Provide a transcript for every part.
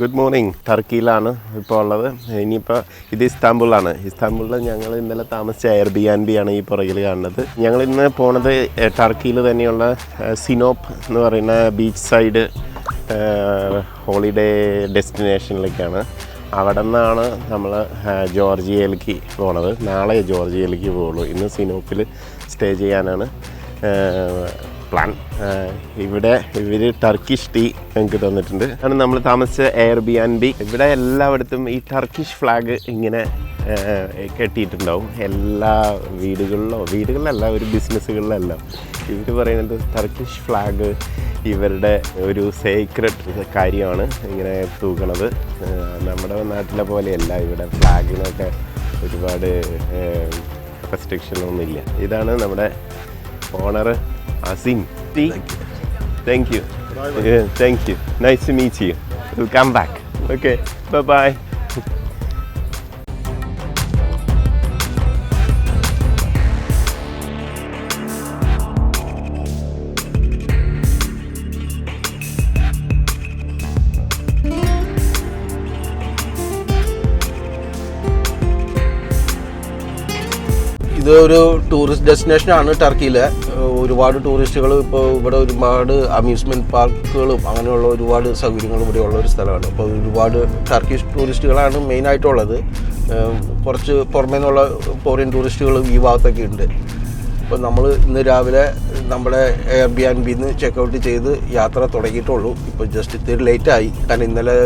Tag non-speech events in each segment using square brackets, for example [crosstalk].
Good morning ടർക്കിയിലാണ് ഇപ്പോൾ ഉള്ളത്. ഇനിയിപ്പോൾ ഇത് ഇസ്താംബുളാണ്. ഇസ്താംബുളിൽ ഞങ്ങൾ ഇന്നലെ താമസിച്ച എയർ ബി ആൻഡ് ബി ആണ് ഈ പുറകിൽ കാണുന്നത്. ഞങ്ങൾ ഇന്ന് പോണത് ടർക്കിയിൽ തന്നെയുള്ള സിനോപ്പ് എന്ന് പറയുന്ന ബീച്ച് സൈഡ് ഹോളിഡേ ഡെസ്റ്റിനേഷനിലേക്കാണ് അവിടെ നിന്നാണ് നമ്മൾ ജോർജിയയിലേക്ക് പോണത്. നാളെ ജോർജിയയിലേക്ക് പോകുള്ളൂ ഇന്ന് സിനോപ്പിൽ സ്റ്റേ ചെയ്യാനാണ് പ്ലാൻ ഇവിടെ ഇവർ ടർക്കിഷ് ടീ ഞങ്ങൾക്ക് തന്നിട്ടുണ്ട്. ആണ് നമ്മൾ താമസിച്ച എയർ ബി ആൻഡ് ബി ഇവിടെ എല്ലായിടത്തും ഈ ടർക്കിഷ് ഫ്ലാഗ് ഇങ്ങനെ കെട്ടിയിട്ടുണ്ടാവും. എല്ലാ വീടുകളിലോ വീടുകളിലല്ല ഒരു ബിസിനസ്സുകളിലല്ലോ ഇവർ പറയുന്നത് ടർക്കിഷ് ഫ്ലാഗ് ഇവരുടെ ഒരു സീക്രട്ട് കാര്യമാണ് ഇങ്ങനെ തൂക്കണത്. നമ്മുടെ നാട്ടിലെ പോലെയല്ല ഇവിടെ ഫ്ലാഗിനൊക്കെ ഒരുപാട് റെസ്ട്രിക്ഷനൊന്നുമില്ല ഇതാണ് നമ്മുടെ owner Asim T thank you thank you nice to meet you will come back okay bye bye ഇത് ഒരു ടൂറിസ്റ്റ് ഡെസ്റ്റിനേഷൻ ആണ് ടർക്കിയിലെ ഏഹ് ഒരുപാട് ടൂറിസ്റ്റുകൾ ഇപ്പോൾ ഇവിടെ ഒരുപാട് അമ്യൂസ്മെന്റ് പാർക്കുകളും അങ്ങനെയുള്ള ഒരുപാട് സൗകര്യങ്ങളും ഇവിടെ ഉള്ള ഒരു സ്ഥലമാണ്. അപ്പോൾ ഒരുപാട് ടർക്കിഷ് ടൂറിസ്റ്റുകളാണ് മെയിനായിട്ടുള്ളത് കുറച്ച് പുറമേ നിന്നുള്ള ഫോറിൻ ടൂറിസ്റ്റുകളും ഈ ഭാഗത്തൊക്കെ ഉണ്ട്. അപ്പോൾ നമ്മൾ ഇന്ന് രാവിലെ നമ്മുടെ എയർ ബി ആൻഡ് ബിന്ന് ചെക്കൗട്ട് ചെയ്ത് യാത്ര തുടങ്ങിയിട്ടുള്ളൂ. ഇപ്പോൾ ജസ്റ്റ് ഇത്തിരി ലേറ്റായി കാരണം ഇന്നലെ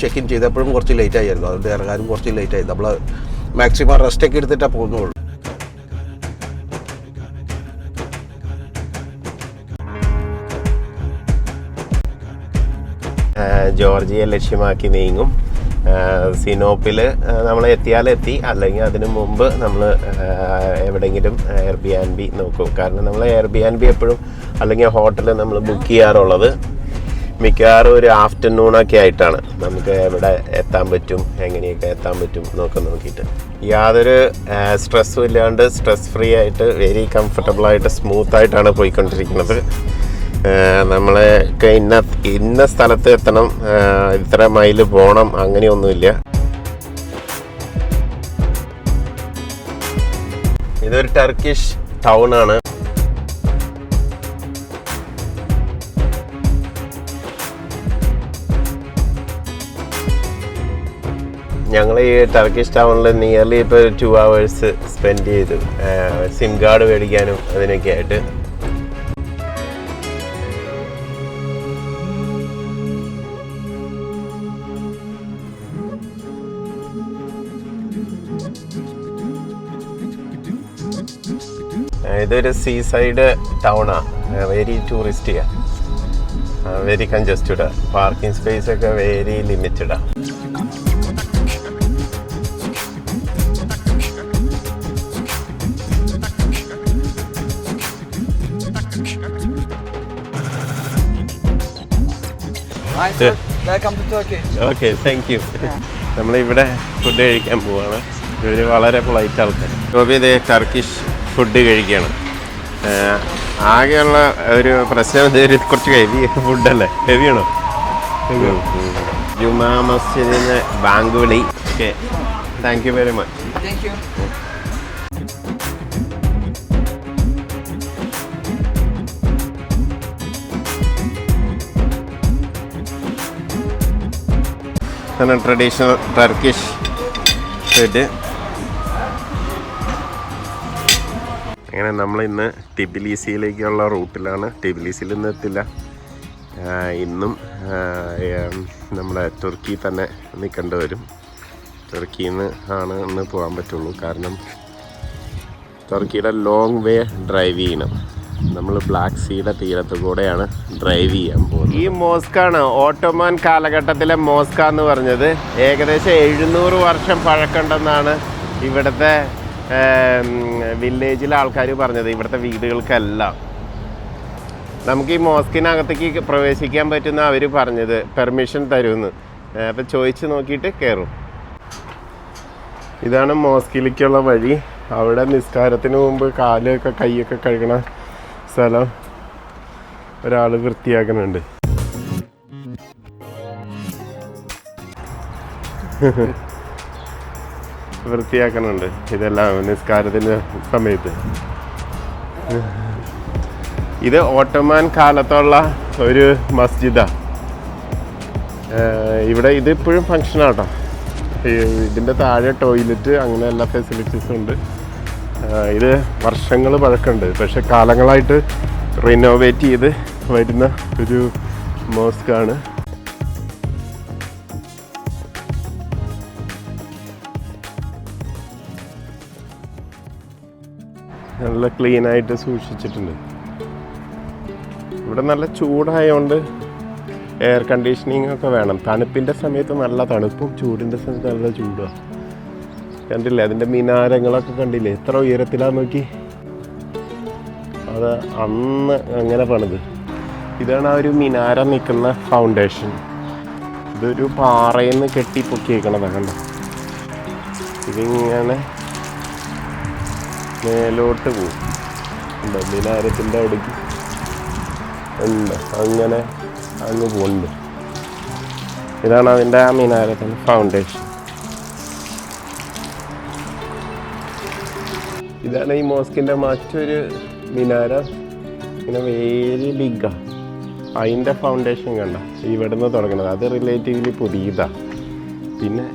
ചെക്ക് ഇൻ ചെയ്തപ്പോഴും കുറച്ച് ലേറ്റ് ആയിരുന്നു. അതുകൊണ്ട് ഇറങ്ങാനും കുറച്ച് ലേറ്റ് ആയി. നമ്മൾ മാക്സിമം റെസ്റ്റൊക്കെ എടുത്തിട്ടാണ് പോകുന്നുള്ളൂ. ജോർജിയ ലക്ഷ്യമാക്കി നീങ്ങും. സിനോപ്പിൽ നമ്മൾ എത്തിയാലെത്തി. അല്ലെങ്കിൽ അതിനു മുമ്പ് നമ്മൾ എവിടെയെങ്കിലും എയർ ബി ആൻഡ് ബി നോക്കും. കാരണം നമ്മൾ എയർ ബി ആൻഡ് ബി എപ്പോഴും അല്ലെങ്കിൽ ഹോട്ടൽ നമ്മൾ ബുക്ക് ചെയ്യാറുള്ളത് മിക്കവാറും ഒരു ആഫ്റ്റർനൂണൊക്കെ ആയിട്ടാണ്. നമുക്ക് എവിടെ എത്താൻ പറ്റും എങ്ങനെയൊക്കെ എത്താൻ പറ്റും എന്നൊക്കെ നോക്കിയിട്ട്. യാതൊരു സ്ട്രെസ്സും ഇല്ലാണ്ട് സ്ട്രെസ് ഫ്രീ ആയിട്ട് വെരി കംഫർട്ടബിൾ ആയിട്ട് സ്മൂത്ത് ആയിട്ടാണ് പോയിക്കൊണ്ടിരിക്കുന്നത്. നമ്മളെ ഇന്ന ഇന്ന സ്ഥലത്ത് എത്തണം ഇത്ര മൈൽ പോകണം അങ്ങനെയൊന്നുമില്ല. ഇതൊരു ടർക്കിഷ് ടൗൺ ആണ്. ഞങ്ങൾ ഈ ടർക്കിഷ് ടൗണിൽ നിയർലി ഇപ്പോൾ ടു അവേഴ്സ് സ്പെൻഡ് ചെയ്തു. സിം കാർഡ് മേടിക്കാനും അതിനൊക്കെ ആയിട്ട്. ഇതൊരു സീ സൈഡ് ടൗണാണ് വെരി ടൂറിസ്റ്റിയാണ് വെരി കൺജസ്റ്റഡ് പാർക്കിംഗ് സ്പേസ് ഒക്കെ വെരി ലിമിറ്റഡാണ്. ഓക്കെ താങ്ക് യു നമ്മളിവിടെ ഫുഡ് കഴിക്കാൻ പോവാണ്. ഇവർ വളരെ പൊളൈറ്റ് ആൾക്കാർ ടർക്കിഷ് ഫുഡ് കഴിക്കുകയാണ്. ആകെയുള്ള ഒരു പ്രശ്നം ഒരു കുറച്ച് ഹെവി ഫുഡല്ലേ ഹെവിയാണോ? ജുമാ മസ്ജിദിന് ബാങ്ക് വിളി okay thank you very much traditional Turkish food അങ്ങനെ നമ്മൾ ഇന്ന് ടിബിലിസിയിലേക്കുള്ള റൂട്ടിലാണ്. ടിബിലിസിയിൽ നിന്ന് എത്തില്ല ഇന്നും നമ്മുടെ തുർക്കി തന്നെ നിൽക്കേണ്ടി വരും. തുർക്കിയിൽ നിന്ന് ആണ് ഇന്ന് പോകാൻ പറ്റുള്ളൂ. കാരണം തുർക്കിയുടെ ലോങ് വേ ഡ്രൈവ് ചെയ്യണം. നമ്മൾ ബ്ലാക്ക് സീയുടെ തീരത്ത് കൂടെയാണ് ഡ്രൈവ് ചെയ്യാൻ പോകുന്നത്. ഈ മോസ്കാണ് ഓട്ടോമാൻ കാലഘട്ടത്തിലെ മോസ്ക എന്ന് പറഞ്ഞത്. ഏകദേശം എഴുന്നൂറ് വർഷം പഴക്കമുണ്ടെന്നാണ് ഇവിടുത്തെ വില്ലേജിലെ ആൾക്കാർ പറഞ്ഞത് ഇവിടുത്തെ വീടുകൾക്കെല്ലാം. നമുക്ക് ഈ മോസ്കിനകത്തേക്ക് പ്രവേശിക്കാൻ പറ്റുന്ന അവർ പറഞ്ഞത് പെർമിഷൻ തരുമെന്ന് അപ്പോൾ ചോദിച്ച് നോക്കിയിട്ട് കയറും ഇതാണ് മോസ്കിലേക്കുള്ള വഴി. അവിടെ നിസ്കാരത്തിന് മുമ്പ് കാലൊക്കെ കൈയൊക്കെ കഴുകണ സ്ഥലം. ഒരാൾ വൃത്തിയാക്കുന്നുണ്ട്. [laughs] വൃത്തിയാക്കണുണ്ട്. ഇതെല്ലാം നിസ്കാരത്തിന്റെ സമയത്ത്. ഇത് ഓട്ടോമാൻ കാലത്തുള്ള ഒരു മസ്ജിദാണ് ഇവിടെ ഇത് ഇപ്പോഴും ഫങ്ഷൻ ആട്ടോ. ഇതിന്റെ താഴെ ടോയ്ലറ്റ് അങ്ങനെ എല്ലാ ഫെസിലിറ്റീസും ഉണ്ട്. ഇത് വർഷങ്ങൾ പഴക്കമുണ്ട്. പക്ഷെ കാലങ്ങളായിട്ട് റിനോവേറ്റ് ചെയ്ത് വരുന്ന ഒരു മോസ്കാണ് നല്ല ക്ലീൻ ആയിട്ട് സൂക്ഷിച്ചിട്ടുണ്ട്. ഇവിടെ നല്ല ചൂടായതുകൊണ്ട് എയർ കണ്ടീഷനിങ് ഒക്കെ വേണം. തണുപ്പിന്റെ സമയത്ത് നല്ല തണുപ്പും ചൂടിന്റെ സമയത്ത് നല്ല ചൂടാണ് കണ്ടില്ലേ? അതിന്റെ മിനാരങ്ങളൊക്കെ കണ്ടില്ലേ? എത്ര ഉയരത്തിലാന്ന് നോക്കി? അത് അന്ന് അങ്ങനെ പണിത്. ഇതാണ് ആ ഒരു മിനാരം നിൽക്കുന്ന ഫൗണ്ടേഷൻ ഇതൊരു പാറയിൽ നിന്ന് കെട്ടിപ്പൊക്കിയേക്കണതാണ് കണ്ടോ? ഇതിങ്ങനെ മേലോട്ട് പോകും ഉണ്ടോ? അടുക്ക് ഉണ്ട്. അങ്ങനെ അങ്ങ് പോകുന്നുണ്ട് ഇതാണ് അതിന്റെ ആ മിനാരത്തിന്റെ ഫൗണ്ടേഷൻ ഇതാണ് ഈ മോസ്കിന്റെ മറ്റൊരു മിനാരം. ഇങ്ങനെ വേരി ബിഗ്ഗാ അതിന്റെ ഫൗണ്ടേഷൻ കണ്ട. ഇവിടുന്ന് തുടങ്ങുന്നത്. അത് റിലേറ്റീവ്ലി പുതിയതാണ് പിന്നെ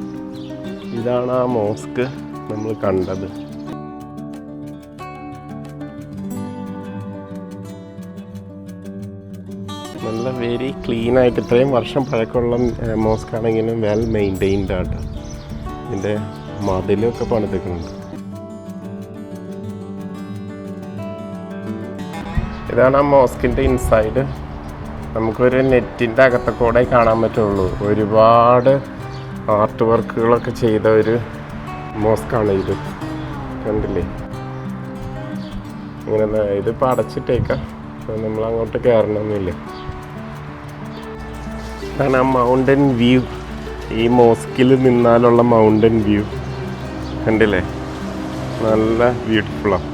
ഇതാണ് ആ മോസ്ക് നമ്മൾ കണ്ടത്. വെരി ക്ലീൻ ആയിട്ട് ഇത്രയും വർഷം പഴക്കമുള്ള മോസ്ക് ആണെങ്കിലും വെൽ മെയിന്റെയിൻഡ് ആട്ടോ ഇതിന്റെ മതിലൊക്കെ പണിതിക്കുന്നുണ്ട് ഇതാണ് ആ മോസ്കിന്റെ ഇൻസൈഡ് നമുക്കൊരു നെറ്റിന്റെ അകത്തെ കൂടെ കാണാൻ പറ്റുള്ളൂ. ഒരുപാട് ആർട്ട് വർക്കുകളൊക്കെ ചെയ്ത ഒരു മോസ്കാണ് ഇത്. കണ്ടില്ലേ? ഇങ്ങനെ ഇതിപ്പോൾ അടച്ചിട്ടേക്കാം. നമ്മൾ അങ്ങോട്ട് കയറണമെന്നില്ല കാരണം ആ മൗണ്ടൻ വ്യൂ ഈ മോസ്കിൽ നിന്നാലുള്ള മൗണ്ടൻ വ്യൂ കണ്ടില്ലേ? നല്ല ബ്യൂട്ടിഫുള്ളാണ്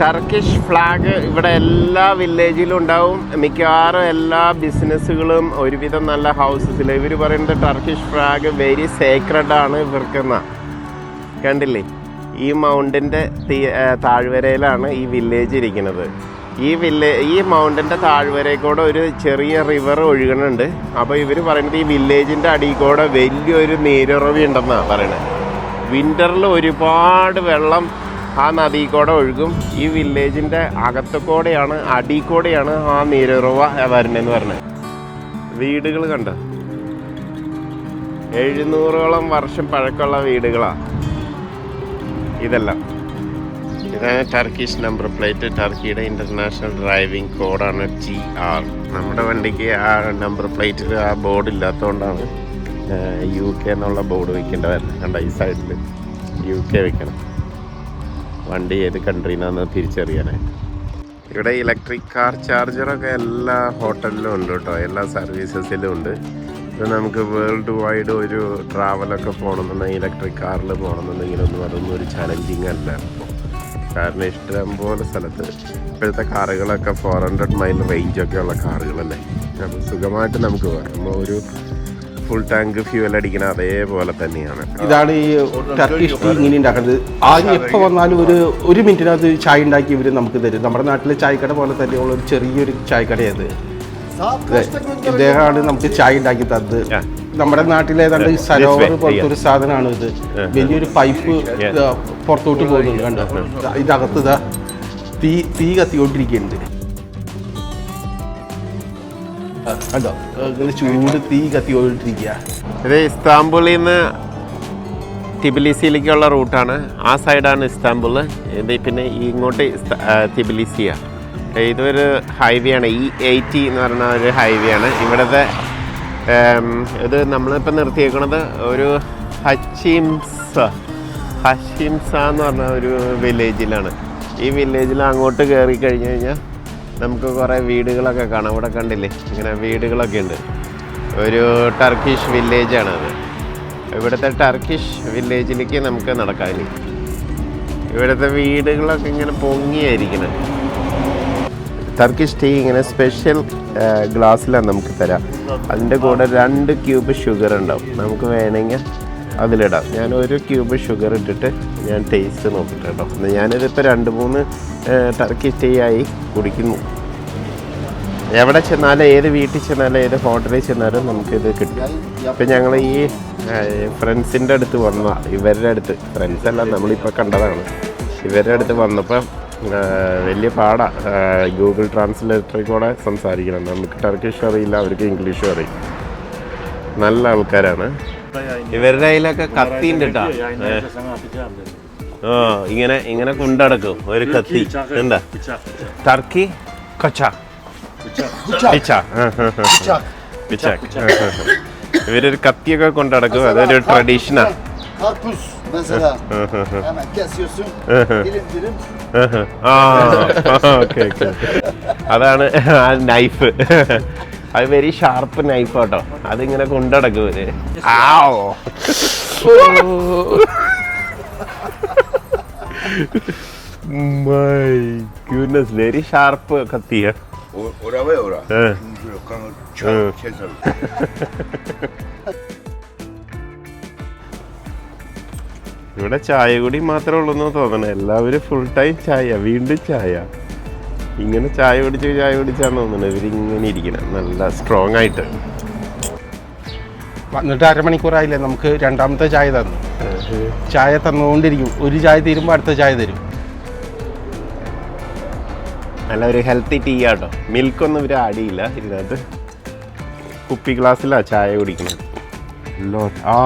ടർക്കിഷ് ഫ്ലാഗ് ഇവിടെ എല്ലാ വില്ലേജിലും ഉണ്ടാവും. മിക്കവാറും എല്ലാ ബിസിനസ്സുകളും ഒരുവിധം നല്ല ഹൗസസിൽ ഇവർ പറയുന്നത് ടർക്കിഷ് ഫ്ലാഗ് വെരി സേക്രഡ് ആണ് ഇവർക്കെന്ന. കണ്ടില്ലേ? ഈ മൗണ്ടിന്റെ താഴ്വരയിലാണ് ഈ വില്ലേജ് ഇരിക്കുന്നത്. ഈ വില്ലേ ഈ മൗണ്ടന്റെ താഴ്വരയിൽ കൂടെ ഒരു ചെറിയ റിവർ ഒഴുകണുണ്ട്. അപ്പോൾ ഇവർ പറയുന്നത് ഈ വില്ലേജിന്റെ അടിയിൽ കൂടെ വലിയൊരു നീരുറവി ഉണ്ടെന്നാണ് പറയുന്നത് വിന്ററിൽ ഒരുപാട് വെള്ളം ആ നദി കൂടെ ഒഴുകും. ഈ വില്ലേജിന്റെ അകത്തുകൂടെയാണ് അടി കൂടെയാണ് ആ നീരുറവ വരണതെന്ന് പറഞ്ഞത് വീടുകൾ കണ്ട? എഴുന്നൂറോളം വർഷം പഴക്കമുള്ള വീടുകളാണ് ഇതെല്ലാം. ടർക്കിഷ് നമ്പർ പ്ലേറ്റ് ടർക്കിയുടെ ഇന്റർനാഷണൽ ഡ്രൈവിംഗ് കോഡാണ് ടി ആർ നമ്മുടെ വണ്ടിക്ക് ആ നമ്പർ പ്ലേറ്റിൽ ആ ബോർഡ് ഇല്ലാത്തതുകൊണ്ടാണ് യു കെ എന്നുള്ള ബോർഡ് വെക്കേണ്ട വരുന്നത് കണ്ട ഈ സൈഡിൽ യു കെ വെക്കണം. വണ്ടി ഏത് കൺട്രിന്നാന്ന് തിരിച്ചറിയാനേ ഇവിടെ ഇലക്ട്രിക് കാർ ചാർജറൊക്കെ എല്ലാ ഹോട്ടലിലും ഉണ്ട് കേട്ടോ. എല്ലാ സർവീസസിലും ഉണ്ട്. ഇത് നമുക്ക് വേൾഡ് വൈഡ് ഒരു ട്രാവലൊക്കെ പോകണമെന്നുണ്ടെങ്കിൽ ഇലക്ട്രിക് കാറിൽ പോകണമെന്നുണ്ടെങ്കിൽ ഒന്നും അതൊന്നും ഒരു ചലഞ്ചിങ് അല്ല. കാരണം ഇഷ്ടംപോലെ സ്ഥലത്ത് ഇപ്പോഴത്തെ കാറുകളൊക്കെ ഫോർ ഹൺഡ്രഡ് മൈൽ റേഞ്ചൊക്കെ ഉള്ള കാറുകളല്ലേ? അപ്പം സുഖമായിട്ട് നമുക്ക് പോകാം. നമ്മൾ ഒരു ഫുൾ ടാങ്ക് ഫ്യൂവൽ അടിക്കുന്ന അതേപോലെ തന്നെയാണ്. ഇതാണ് ഈ ടർക്കിഷ് ടീ ഇങ്ങനെ ഉണ്ടാക്കുന്നത്. ആദ്യം എപ്പോൾ വന്നാലും ഒരു ഒരു മിനിറ്റിനകത്ത് ചായ ഉണ്ടാക്കി ഇവർ നമുക്ക് തരും. നമ്മുടെ നാട്ടിലെ ചായക്കട പോലെ തന്നെയുള്ള ഒരു ചെറിയൊരു ചായക്കടയത് ഇദ്ദേഹമാണ് നമുക്ക് ചായ ഉണ്ടാക്കി തന്നത്. നമ്മുടെ നാട്ടിലെ ഏതാണ്ട് ഈ സരോവർ പോലത്തെ ഒരു സാധനമാണ് ഇത്. വലിയൊരു പൈപ്പ് ഇതാ പുറത്തോട്ട് പോകുന്നുണ്ട് കണ്ടോ? ഇതാ ഇതകത്ത് ഇതാ തീ തീ കത്തിക്കൊണ്ടിരിക്കുന്നുണ്ട്. കണ്ടോ? ചൂട് തീ കത്തിക്കൊണ്ടിരിക്കുക. ഇത് ഇസ്താംബുളിൽ നിന്ന് തിബിലിസിയിലേക്കുള്ള റൂട്ടാണ്. ആ സൈഡാണ് ഇസ്താംബുൾ ഇത് പിന്നെ ഇങ്ങോട്ട് തിബിലിസിയാണ് ഇതൊരു ഹൈവേ ആണ് ഈ എയ്റ്റി എന്ന് പറയുന്ന ഒരു ഹൈവേ ആണ് ഇവിടുത്തെ ഇത് നമ്മളിപ്പോൾ നിർത്തിയേക്കുന്നത് ഒരു ഹച്ചിംസ ഹഷിംസ എന്ന് പറഞ്ഞ ഒരു വില്ലേജിലാണ്. ഈ വില്ലേജിൽ അങ്ങോട്ട് കയറി കഴിഞ്ഞ് കഴിഞ്ഞാൽ നമുക്ക് കുറേ വീടുകളൊക്കെ കാണാം. ഇവിടെ കണ്ടില്ലേ? ഇങ്ങനെ വീടുകളൊക്കെ ഉണ്ട്. ഒരു ടർക്കിഷ് വില്ലേജാണ് അത്. ഇവിടുത്തെ ടർക്കിഷ് വില്ലേജിലേക്ക് നമുക്ക് നടക്കാൻ ഇവിടുത്തെ വീടുകളൊക്കെ ഇങ്ങനെ പൊങ്ങിയായിരിക്കണം. ടർക്കിഷ് ടീ ഇങ്ങനെ സ്പെഷ്യൽ ഗ്ലാസ്സിലാണ് നമുക്ക് തരാം. അതിന്റെ കൂടെ രണ്ട് ക്യൂബ് ഷുഗർ ഉണ്ടാവും. നമുക്ക് വേണമെങ്കിൽ അതിലിടാം. ഞാൻ ഒരു ക്യൂബ് ഷുഗർ ഇട്ടിട്ട് ഞാൻ ടേസ്റ്റ് നോക്കട്ടെ കേട്ടോ. ഞാനിതിപ്പോൾ രണ്ട് മൂന്ന് ടർക്കിഷ് ടീ ആയി കുടിക്കുന്നു. എവിടെ ചെന്നാലും ഏത് വീട്ടിൽ ചെന്നാലും ഏത് ഹോട്ടലിൽ ചെന്നാലും നമുക്കിത് കിട്ടും. ഇപ്പം ഞങ്ങൾ ഈ ഫ്രണ്ട്സിന്റെ അടുത്ത് വന്നതാണ് ഇവരുടെ അടുത്ത്. ഫ്രണ്ട്സ് അല്ല നമ്മളിപ്പോൾ കണ്ടതാണ്. ഇവരുടെ അടുത്ത് വന്നപ്പോൾ വലിയ പാടാണ് ഗൂഗിൾ ട്രാൻസ്ലേറ്ററിൽ കൂടെ സംസാരിക്കണം. നമുക്ക് ടർക്കിഷ് അറിയില്ല അവർക്ക് ഇംഗ്ലീഷും അറിയും. നല്ല ആൾക്കാരാണ്. ഇവരുടെ കയ്യിലൊക്കെ കത്തിന്റെ കേട്ടാ ഓ ഇങ്ങനെ ഇങ്ങനെ കൊണ്ടടക്കും. ഒരു കത്തി. എന്താ? ടർക്കി കൊച്ച പിച്ച ഇവരൊരു കത്തിയൊക്കെ കൊണ്ടടക്കും. അതൊരു ട്രഡീഷനാണ് Karpuz mesela. Hemen kesiyorsun. dilim dilim. Okay okay അതാണ് ആ നൈഫ് അത് വെരി ഷാർപ്പ് നൈഫ് കേട്ടോ അതിങ്ങനെ കൊണ്ടടക്കും ഇവർ ആവോ മൈ ഗുഡ്നസ് വെരി ഷാർപ്പ് കത്തിയ Ora ve ora. Eh. Kanı Eh. çal keser. ഇവിടെ ചായ കൂടി മാത്രമേ ഉള്ളൂ എന്ന് തോന്നണേ. എല്ലാവരും ഫുൾ ടൈം ചായ വീണ്ടും ചായ. ഇങ്ങനെ ചായ കുടിച്ച് ചായ കുടിച്ചാന്ന് തോന്നുന്നത് ഇവരിങ്ങനെ ഇരിക്കണം. നല്ല സ്ട്രോങ് ആയിട്ട്. വന്നിട്ട് അരമണിക്കൂറായില്ലേ? നമുക്ക് രണ്ടാമത്തെ ചായ തന്നു. ചായ തന്നുകൊണ്ടിരിക്കും. ഒരു ചായ തീരുമ്പോൾ അടുത്ത ചായ തരും. നല്ല ഒരു ഹെൽത്തി ടീ ആട്ടോ. മിൽക്കൊന്നും ഇവർ ആഡ് ചെയ്യില്ല. ഇതിനകത്ത് കുപ്പി ഗ്ലാസ്സിലാണ് ചായ കുടിക്കുന്നത് ആ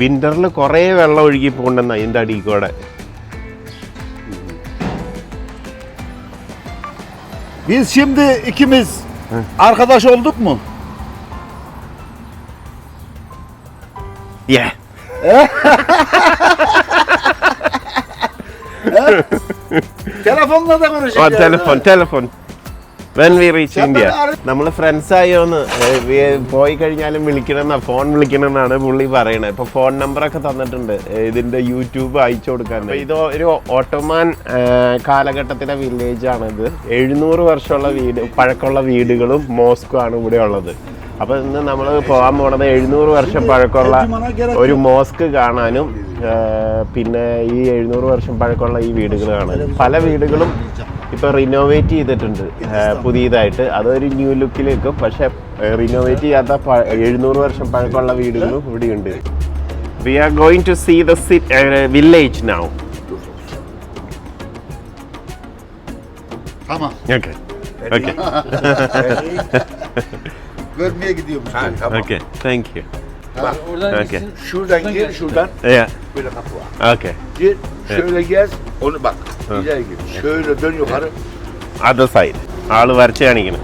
വിൻ്ററിൽ കുറേ വെള്ളം ഒഴുകി പോകണ്ടെന്ന അതിൻ്റെ അടിയിൽ കൂടെ Biz şimdi ikimiz arkadaş olduk mu? Yeah. [laughs] Telefonla da ആ konuşacağız. Telephone telephone When we reach India? നമ്മൾ ഫ്രണ്ട്സ് ആയോന്ന് പോയി കഴിഞ്ഞാലും വിളിക്കണമെന്നാ ഫോൺ വിളിക്കണമെന്നാണ് പുള്ളി പറയണത്. ഇപ്പൊ ഫോൺ നമ്പറൊക്കെ തന്നിട്ടുണ്ട്. ഏ, ഇതിന്റെ യൂട്യൂബ് അയച്ചു കൊടുക്കാൻ. ഇത് ഒരു ഓട്ടോമാൻ കാലഘട്ടത്തിലെ വില്ലേജ് ആണിത് എഴുന്നൂറ് വർഷമുള്ള വീട് പഴക്കമുള്ള വീടുകളും മോസ്കും ആണ് ഇവിടെ ഉള്ളത്. അപ്പൊ ഇന്ന് നമ്മൾ പോകാൻ പോണത് എഴുന്നൂറ് വർഷം പഴക്കമുള്ള ഒരു മോസ്ക് കാണാനും പിന്നെ ഈ എഴുന്നൂറ് വർഷം പഴക്കമുള്ള ഈ വീടുകൾ കാണാനും. പല വീടുകളും ഇപ്പൊ റിനോവേറ്റ് ചെയ്തിട്ടുണ്ട്. പുതിയതായിട്ട്. അതൊരു ന്യൂ ലുക്കിലേക്കും പക്ഷേ റിനോവേറ്റ് ചെയ്യാത്ത എഴുന്നൂറ് വർഷം പഴക്കമുള്ള വീടുകളും ഇവിടെയുണ്ട്. We are going to see the village now Tamam. Okay thank Görmeye gidiyormuş. Ha tamam. Okay Oradan യു gitsin. Şuradan gir şuradan böyle kapı var. Okay. Gir şöyle gez onu bak. İleri gir. Şöyle dön yukarı. Other side ആൾ വരച്ച് കാണിക്കണം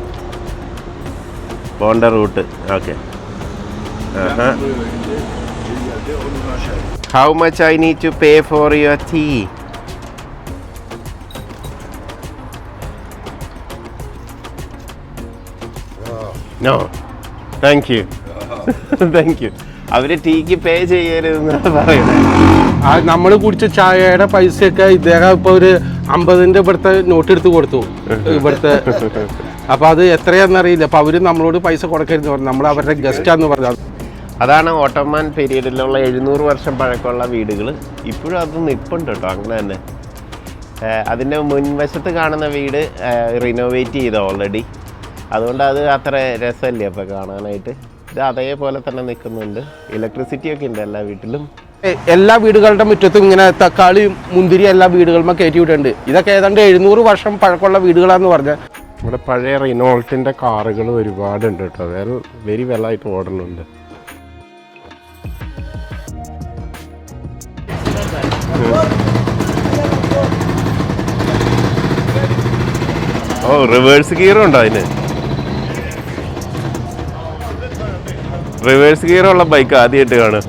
പോണ്ട route okay Böyle geldi. Ondan aşağı. How much I need to pay for your tea no thank you [laughs] thank you അവർ ടീക്ക് pay ചെയ്യരുതെന്നാണ് പറയുന്നത് നമ്മൾ കുടിച്ച ചായയുടെ പൈസയൊക്കെ ഇദ്ദേഹം ഇപ്പൊ ഒരു അമ്പതിന്റെ ഇവിടുത്തെ നോട്ട് എടുത്ത് കൊടുത്തു. ഇവിടുത്തെ അപ്പൊ അത് എത്രയാണെന്നറിയില്ല അപ്പൊ അവർ നമ്മളോട് പൈസ കൊടുക്കരുത് പറഞ്ഞു. നമ്മൾ അവരുടെ ഗസ്റ്റാന്ന് പറഞ്ഞു. അതാണ് ഓട്ടോമാൻ പീരീഡിലുള്ള എഴുന്നൂറ് വർഷം പഴക്കമുള്ള വീടുകൾ ഇപ്പോഴും അത് നിൽപ്പുണ്ട് കേട്ടോ അങ്ങനെ തന്നെ. അതിന്റെ മുൻവശത്ത് കാണുന്ന വീട് റിനോവേറ്റ് ചെയ്ത ഓൾറെഡി അതുകൊണ്ട് അത് അത്ര രസമല്ലേ അപ്പോൾ കാണാനായിട്ട്? ഇത് അതേപോലെ തന്നെ നിൽക്കുന്നുണ്ട്. ഇലക്ട്രിസിറ്റി ഒക്കെ ഉണ്ട് എല്ലാ വീട്ടിലും. എല്ലാ വീടുകളുടെ മുറ്റത്തും ഇങ്ങനെ തക്കാളി മുന്തിരി എല്ലാ വീടുകളും കയറ്റി വിട്ടിട്ടുണ്ട് ഇതൊക്കെ ഏതാണ്ട് എഴുന്നൂറ് വർഷം പഴക്കമുള്ള വീടുകളാന്ന് പറഞ്ഞ. ഇവിടെ പഴയ റിനോൾട്ടിന്റെ കാറുകൾ ഒരുപാടുണ്ട് കേട്ടോ. വെൽ വെരി വെള്ളമായിട്ട് ഓടുന്നുണ്ട്. ഓ റിവേഴ്സ് ഗിയറും ഉണ്ടോ അതിന്? റിവേഴ്സ് ഗിയർ ഉള്ള ബൈക്ക് ആദ്യമായിട്ട് കാണുക.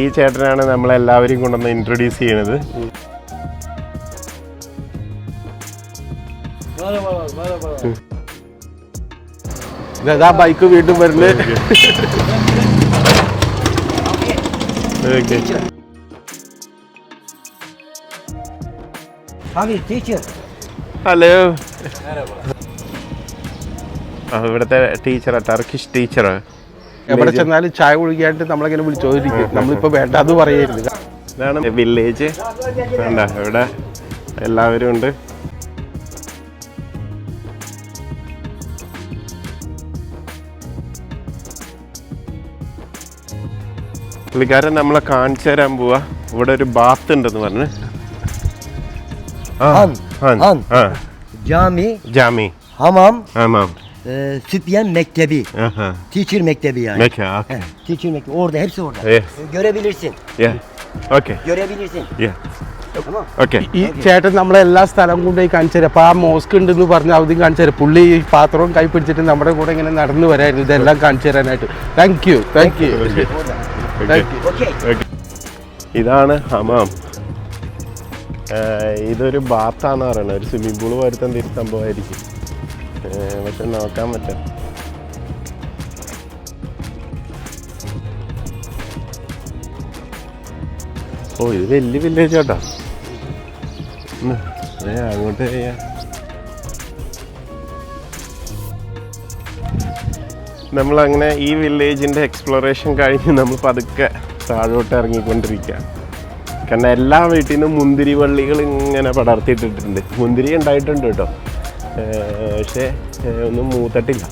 ഈ ചേട്ടനാണ് നമ്മളെല്ലാവരെയും കൊണ്ടുവന്ന് ഇൻട്രൊഡ്യൂസ് ചെയ്യണത്. ഇതാ ബൈക്ക് വീണ്ടും teacher. ഹലോ. ഇവിടത്തെ ഇവിടുത്തെ ടീച്ചറാ ടർക്കിഷ് ടീച്ചറാ എവിടെ ചെന്നാലും ചായ ഒഴുകിയായിട്ട് നമ്മളിങ്ങനെ വിളിച്ചോദിക്കും നമ്മളിപ്പോ വേണ്ട അത് പറയരുത്. ഇതാണ് വില്ലേജ് വേണ്ട ഇവിടെ എല്ലാവരും ഉണ്ട്. പുള്ളിക്കാരൻ നമ്മളെ കാണിച്ചു തരാൻ പോവാ. ഇവിടെ ഒരു ബാത്ത് ഉണ്ടെന്ന് പറഞ്ഞു. ആ, Han, ആ, Cami, ജാമി. hamam, ആമാം e, sütyen mektebi. ആഹാ Teacher mektebi yani. മെക്ക He, teacher mektebi. Orada hepsi orada. Yes Görebilirsin. Okay. Görebilirsin. Yeah. Okay. ഈ ചേട്ടൻ നമ്മളെ എല്ലാ സ്ഥലം കൊണ്ടുപോയി കാണിച്ചു തരാം. അപ്പൊ ആ മോസ്ക് ഉണ്ടെന്ന് പറഞ്ഞ് അവധി കാണിച്ചു തരാം. പുള്ളി ഈ പാത്രവും കൈ പിടിച്ചിട്ട് നമ്മുടെ കൂടെ ഇങ്ങനെ നടന്നു വരായിരുന്നു. ഇതെല്ലാം കാണിച്ചു തരാനായിട്ട്. Thank you thank you. ഇതാണ് ഹമാം. ഇതൊരു ബാത്താന്ന് പറയുന്നത്. ഒരു സ്വിമ്മിംഗ് പൂൾ പോലത്തെ എന്തെങ്കിലും സംഭവമായിരിക്കും. പക്ഷെ നോക്കാൻ പറ്റും. ഓ ഇത് വലിയ വില്ലേജ് കേട്ടോ അങ്ങോട്ട് ചെയ്യാം. നമ്മളങ്ങനെ ഈ വില്ലേജിന്റെ എക്സ്പ്ലോറേഷൻ കഴിഞ്ഞ് നമ്മൾ പതുക്കെ താഴോട്ട് ഇറങ്ങിക്കൊണ്ടിരിക്കുക കാരണം എല്ലാ വീട്ടിൽ നിന്നും മുന്തിരി വള്ളികൾ ഇങ്ങനെ പടർത്തിയിട്ടിട്ടുണ്ട്. മുന്തിരി ഉണ്ടായിട്ടുണ്ട് കേട്ടോ. പക്ഷേ ഒന്നും മൂത്തട്ടില്ല.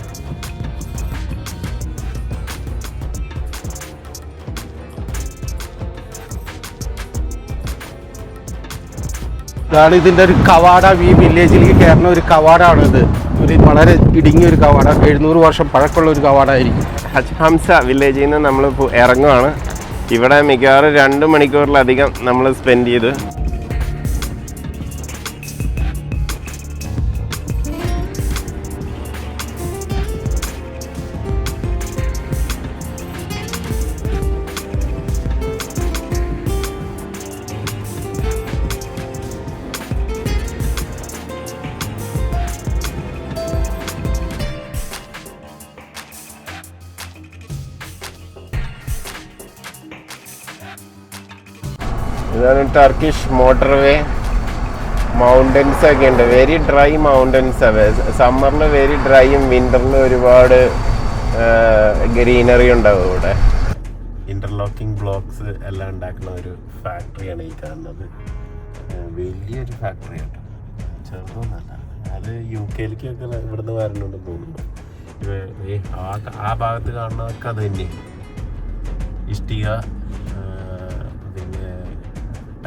ഇതാണ് ഇതിന്റെ ഒരു കവാട. ഈ വില്ലേജിലേക്ക് കയറുന്ന ഒരു കവാടാണ് ഇത് ഒരു വളരെ ഇടുങ്ങിയ ഒരു കവാട എഴുന്നൂറ് വർഷം പഴക്കമുള്ള ഒരു കവാടായിരിക്കും. ഹജ് ഹംസ വില്ലേജിൽ നിന്ന് നമ്മൾ ഇറങ്ങുവാണ്. ഇവിടെ മിക്കവാറും രണ്ട് മണിക്കൂറിലധികം നമ്മൾ സ്പെൻഡ് ചെയ്ത് ഇതാണ് ടർക്കിഷ് മോട്ടർവേ മൗണ്ടൻസ് ഒക്കെ ഉണ്ട്. വെരി ഡ്രൈ മൗണ്ടൻസ് സമ്മറിൽ വെരി ഡ്രൈയും വിന്ററിൽ ഒരുപാട് ഗ്രീനറി ഉണ്ടാവും ഇവിടെ. ഇന്റർലോക്കിംഗ് ബ്ലോക്സ് എല്ലാം ഉണ്ടാക്കുന്ന ഒരു ഫാക്ടറിയാണ് ഈ കാണുന്നത്. വലിയൊരു ഫാക്ടറി കേട്ടോ ചെറുതൊന്നല്ല. അത് യു കെയിലേക്കൊക്കെ ഇവിടുന്ന് വരണുണ്ടെന്ന് തോന്നുന്നു. ആ ഭാഗത്ത് കാണുന്നതൊക്കെ അത് തന്നെയാണ് ഇഷ്ടിക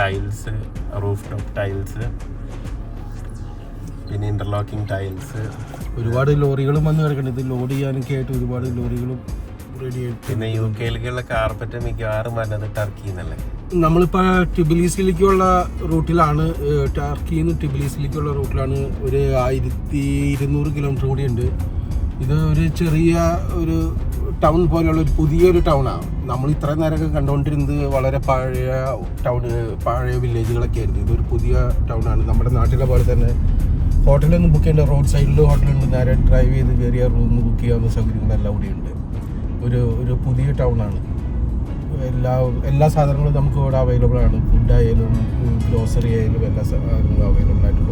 ടൈൽസ് റൂഫ് ടോപ്പ് ടൈൽസ് പിന്നെ ഇന്റർലോക്കിംഗ് ടൈൽസ് ഒരുപാട് ലോറികളും വന്ന് കിടക്കുന്നുണ്ട്. ഇത് ലോഡ് ചെയ്യാനൊക്കെ ആയിട്ട് ഒരുപാട് ലോറികളും റെഡി ആയിട്ട് പിന്നെ യു കെയിലേക്കുള്ള കാർപ്പറ്റ് മിക്കവാറും വരുന്നത് ടർക്കിയിൽ നിന്നല്ലേ നമ്മളിപ്പോൾ ടിബിലീസിലേക്കുള്ള റൂട്ടിലാണ് ടർക്കിന്ന് ടർക്കിയിൽ നിന്ന് ടിബിലീസിലേക്കുള്ള റൂട്ടിലാണ് ഒരു ആയിരത്തി ഇരുന്നൂറ് കിലോമീറ്റർ കൂടിയുണ്ട്. ഇത് ഒരു ചെറിയ ഒരു ടൗൺ പോലെയുള്ള ഒരു പുതിയൊരു ടൗണാണ് നമ്മൾ ഇത്രയും നേരമൊക്കെ കണ്ടുകൊണ്ടിരുന്നത് വളരെ പഴയ ടൗൺ പഴയ വില്ലേജുകളൊക്കെ ആയിരുന്നു. ഇതൊരു പുതിയ ടൗണാണ് നമ്മുടെ നാട്ടിലെ പോലെ തന്നെ ഹോട്ടലൊന്നും ബുക്ക് ചെയ്യേണ്ട റോഡ് സൈഡിൽ ഹോട്ടലുണ്ട് നേരെ ഡ്രൈവ് ചെയ്ത് കയറിയ റൂം ബുക്ക് ചെയ്യാവുന്ന സൗകര്യങ്ങളെല്ലാം ഇവിടെ ഉണ്ട്. ഒരു ഒരു പുതിയ ടൗണാണ് എല്ലാ എല്ലാ സാധനങ്ങളും നമുക്ക് ഇവിടെ അവൈലബിൾ ആണ്. ഫുഡ് ആയാലും ഗ്രോസറി ആയാലും എല്ലാ സാധനങ്ങളും അവൈലബിൾ ആയിട്ടുള്ള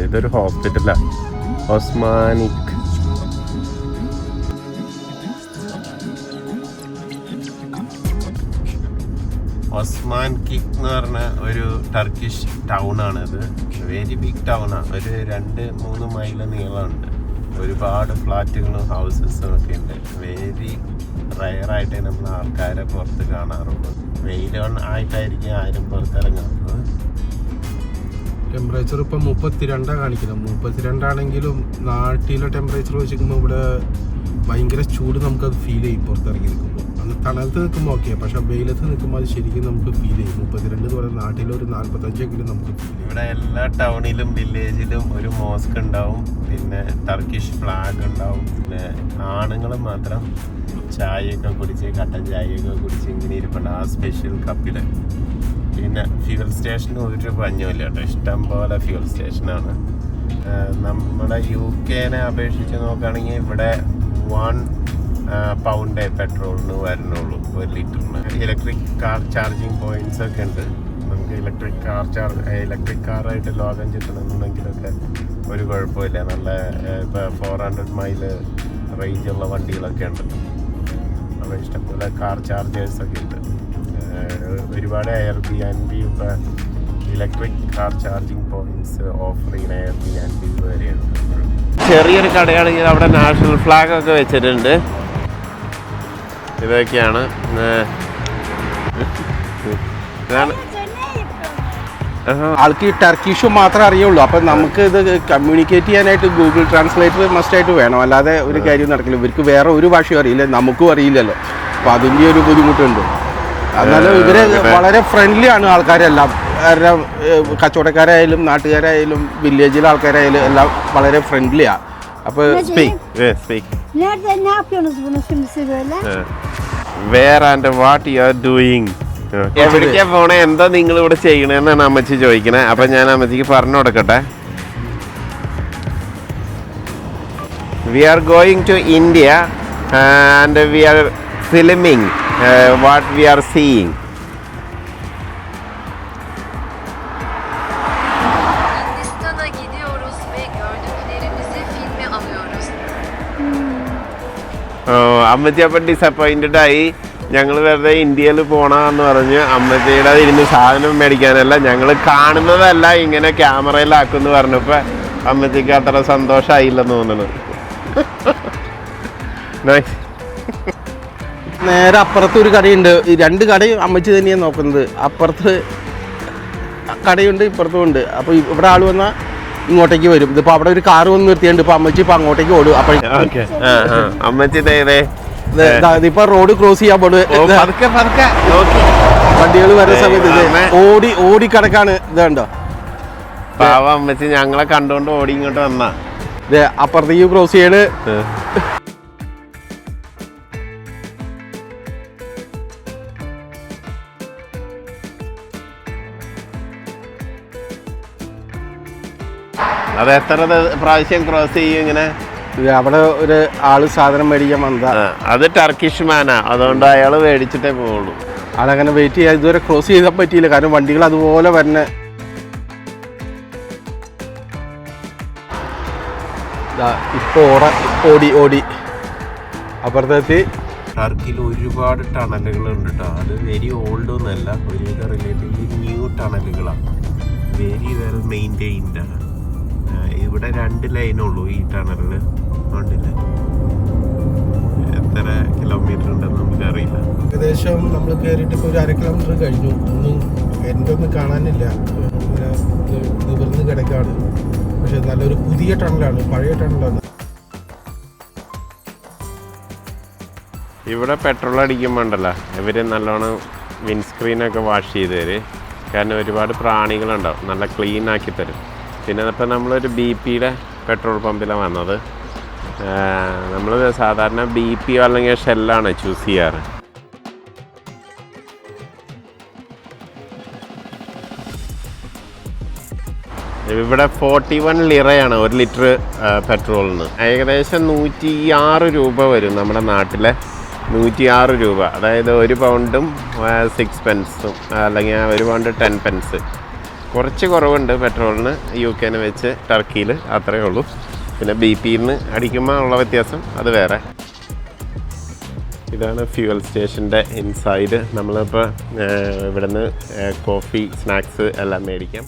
ഇതൊരു ഹോസ്പിറ്റലാ. ഒസ്മാനിക് ഒസ്മാൻ കിക്ക് എന്ന് പറഞ്ഞ ഒരു ടർക്കിഷ് ടൗൺ ആണിത് വെരി ബിഗ് ടൗൺ ആണ് ഒരു രണ്ട് മൂന്ന് മൈൽ നീളമുണ്ട്. ഒരുപാട് ഫ്ലാറ്റുകളും ഹൗസസും ഒക്കെ ഉണ്ട്. വെരി റയറായിട്ടേ നമ്മൾ ആൾക്കാരെ പുറത്ത് കാണാറുള്ളൂ. വെയിൽ ആയിട്ടായിരിക്കും ആരും പുറത്തിറങ്ങാറുള്ളത് ടെമ്പറേച്ചർ ഇപ്പം മുപ്പത്തിരണ്ടാണ് കാണിക്കുന്നത്. മുപ്പത്തിരണ്ടാണെങ്കിലും നാട്ടിലെ ടെമ്പറേച്ചർ വെച്ചിരിക്കുമ്പോൾ ഇവിടെ ഭയങ്കര ചൂട് നമുക്കത് ഫീൽ ചെയ്യും പുറത്തിറങ്ങി നിൽക്കുമ്പോൾ അന്ന് തണലത്ത് നിൽക്കുമ്പോൾ ഓക്കെ പക്ഷെ വെയിലത്ത് നിൽക്കുമ്പോൾ അത് ശരിക്കും നമുക്ക് ഫീൽ ചെയ്യും. മുപ്പത്തിരണ്ട് എന്ന് പറയുന്ന നാട്ടിലൊരു നാൽപ്പത്തഞ്ചെങ്കിലും നമുക്ക് ഇവിടെ എല്ലാ ടൗണിലും വില്ലേജിലും ഒരു മോസ്ക് ഉണ്ടാവും. പിന്നെ ടർക്കിഷ് ഫ്ലാഗ് ഉണ്ടാവും. പിന്നെ ആണുങ്ങൾ മാത്രം ചായയൊക്കെ കുടിച്ച് കട്ടൻ ചായയൊക്കെ കുടിച്ച് ഇങ്ങനെ ഇരിപ്പുണ്ട്. ആ സ്പെഷ്യൽ കപ്പിൽ പിന്നെ ഫ്യൂൽ സ്റ്റേഷന് ഒരു പഞ്ഞുമില്ല കേട്ടോ. ഇഷ്ടംപോലെ ഫ്യൂൽ സ്റ്റേഷനാണ് നമ്മുടെ യു കെനെ അപേക്ഷിച്ച് നോക്കുകയാണെങ്കിൽ ഇവിടെ വൺ പൗണ്ടേ പെട്രോളിന് വരുന്നുള്ളൂ ഒരു ലിറ്ററിന്. ഇലക്ട്രിക് കാർ ചാർജിങ് പോയിന്റ്സ് ഒക്കെ ഉണ്ട്. നമുക്ക് ഇലക്ട്രിക് കാർ ചാർജ് ഇലക്ട്രിക് കാറായിട്ട് ലോകം ചുറ്റണമെന്നുണ്ടെങ്കിലൊക്കെ ഒരു കുഴപ്പമില്ല. നല്ല ഇപ്പോൾ ഫോർ ഹൺഡ്രഡ് മൈൽ റേഞ്ചുള്ള വണ്ടികളൊക്കെ ഉണ്ട്. അപ്പോൾ ഇഷ്ടംപോലെ കാർ ചാർജേഴ്സൊക്കെ ഉണ്ട്. ഒരുപാട് എയർ ബി ആൻ ബി ഉള്ള electric car charging points offer ചെയ്യുന്ന എയർ ബി ആൻ ബി വരെയുണ്ട് ചെറിയൊരു കടയാണെങ്കിൽ അവിടെ നാഷണൽ ഫ്ലാഗ് ഒക്കെ വെച്ചിട്ടുണ്ട്. ഇതൊക്കെയാണ്. ആൾക്ക് ഈ ടർക്കിഷ് മാത്രമേ അറിയുള്ളൂ. അപ്പം നമുക്ക് ഇത് കമ്മ്യൂണിക്കേറ്റ് ചെയ്യാനായിട്ട് ഗൂഗിൾ ട്രാൻസ്ലേറ്റർ മസ്റ്റ് ആയിട്ട് വേണം. അല്ലാതെ ഒരു കാര്യം നടക്കില്ല. ഇവർക്ക് വേറെ ഒരു ഭാഷയും അറിയില്ല. നമുക്കും അറിയില്ലല്ലോ. അപ്പം അതിന്റെ ഒരു ബുദ്ധിമുട്ടുണ്ട്. എന്നാലും ഇവർ വളരെ ഫ്രണ്ട്ലി ആണ് ആൾക്കാരെല്ലാം. കാരണം കച്ചവടക്കാരായാലും നാട്ടുകാരായാലും വില്ലേജിലെ ആൾക്കാരായാലും എല്ലാം വളരെ ഫ്രണ്ട്ലിയാ അപ്പോൾ? Where and what you are doing എവിടേക്കാ പോണേ? എന്താ നിങ്ങൾ ഇവിടെ ചെയ്യണേന്നാണ് അമ്മച്ചി ചോദിക്കണേ. അപ്പൊ ഞാൻ അമ്മച്ചിക്ക് പറഞ്ഞു കൊടുക്കട്ടെ. We are going to India and we are filming what we are seeing അമ്മച്ചി അപ്പം ഡിസപ്പോയിന്റഡ് ആയി. ഞങ്ങൾ വെറുതെ ഇന്ത്യയിൽ പോകണമെന്ന് പറഞ്ഞ് അമ്മച്ചിയുടെ ഇരുന്ന് സാധനം മേടിക്കാനല്ല ഞങ്ങൾ കാണുന്നതല്ല ഇങ്ങനെ ക്യാമറയിലാക്കുമെന്ന് പറഞ്ഞപ്പോൾ അമ്മച്ചിക്ക് അത്ര സന്തോഷമായില്ലെന്ന് തോന്നുന്നു. [laughs] Nice. നേരെ അപ്പുറത്ത് ഒരു കടയുണ്ട്. ഈ രണ്ട് കടയും അമ്മച്ചി തന്നെയാണ് നോക്കുന്നത്. അപ്പുറത്ത് കടയുണ്ട് ഇപ്പുറത്തും ഉണ്ട്. അപ്പോൾ ഇവിടെ ആൾ വന്നാൽ ഇങ്ങോട്ടേക്ക് വരും. ഇതിപ്പോൾ അവിടെ ഒരു കാറ് വന്ന് നിർത്തിയുണ്ട് ഇപ്പോൾ അമ്മച്ചി ഇപ്പോൾ അങ്ങോട്ടേക്ക് ഓടും. അപ്പോൾ. അമ്മച്ചി ദേ. ഇപ്പോൾ റോഡ് ക്രോസ് ചെയ്യാൻ പോണ്. വണ്ടികൾ വരുന്ന സമയത്ത് ഓടി ഓടി കിടക്കാണ്. ഇത് കണ്ടോ പാവ അമ്മച്ചി ഞങ്ങളെ കണ്ടോണ്ട് ഓടി ഇങ്ങോട്ട് വന്നാ. അപ്പുറത്തേക്ക് ക്രോസ് ചെയ്യണ്. അത് എത്ര പ്രാവശ്യം ക്രോസ് ചെയ്യും ഇങ്ങനെ? അവിടെ ഒരു ആൾ സാധനം മേടിക്കാൻ വന്നതാ. അത് ടർക്കിഷ് മാനാ അതുകൊണ്ട് അയാൾ മേടിച്ചിട്ടേ പോവുള്ളൂ. അതങ്ങനെ വെയിറ്റ് ചെയ്യാൻ ഇതുവരെ ക്രോസ് ചെയ്താൽ പറ്റിയില്ല. കാരണം വണ്ടികൾ അതുപോലെ വരണേ. ഇപ്പോൾ ഓട ഓടി ഓടി. അപ്പുറത്തെത്തി ടർക്കിയിൽ ഒരുപാട് ടണലുകൾ ഉണ്ട് കേട്ടോ അത് വെരി ഓൾഡ് ഒന്നല്ല ഒരുവിധ റിലേറ്റീവ്ലി ന്യൂ ടണലുകളാണ് വെരി വെൽ മെയിന്റെയിൻഡ് ആണ് ആ, ഇവിടെ രണ്ട് ലൈനുള്ളൂ ഈ ടണലിൽ ഉണ്ടല്ലേ എത്ര കിലോമീറ്റർ ഉണ്ടെന്ന് നമുക്ക് അറിയില്ല ഏകദേശം നമ്മൾ കയറിയിട്ട് ഇപ്പോൾ ഒരു അര കിലോമീറ്റർ കഴിഞ്ഞു. ഒന്നും എന്റെ ഒന്നും കാണാനില്ല. ഇങ്ങനെ നിവർന്ന് കിടക്കാണ്. പക്ഷെ നല്ലൊരു പുതിയ ടണലാണ് പഴയ ടണലാണ്. ഇവിടെ പെട്രോൾ അടിക്കുമ്പോൾ ഉണ്ടല്ലോ ഇവർ നല്ലോണം വിൻസ്ക്രീനൊക്കെ വാഷ് ചെയ്ത് തരും. കാരണം ഒരുപാട് പ്രാണികളുണ്ടാവും നല്ല ക്ലീൻ ആക്കി തരും. പിന്നെ ഇപ്പം നമ്മളൊരു ബി പിയുടെ പെട്രോൾ പമ്പിലാണ് വന്നത്. നമ്മൾ സാധാരണ ബി പി അല്ലെങ്കിൽ ഷെല്ലാണ് ചൂസ് ചെയ്യാറ്? ഇവിടെ ഫോർട്ടി വൺ ലിറയാണ് ഒരു ലിറ്റർ പെട്രോളിന് ഏകദേശം നൂറ്റി ആറ് രൂപ വരും നമ്മുടെ നാട്ടിലെ നൂറ്റി ആറ് രൂപ. അതായത് ഒരു പൗണ്ടും സിക്സ് പെൻസും അല്ലെങ്കിൽ ഒരു പൗണ്ട് ടെൻ പെൻസ് കുറച്ച് കുറവുണ്ട് പെട്രോളിന് യു കെനെ വെച്ച് ടർക്കിയിൽ അത്രയേ ഉള്ളൂ. പിന്നെ ബി പിന്ന് അടിക്കുമ്പോൾ ഉള്ള വ്യത്യാസം അത് വേറെ. ഇതാണ് ഫ്യൂവൽ സ്റ്റേഷന്റെ ഇൻസൈഡ്. നമ്മളിപ്പോൾ ഇവിടുന്ന് കോഫി സ്നാക്സ് എല്ലാം മേടിക്കാം.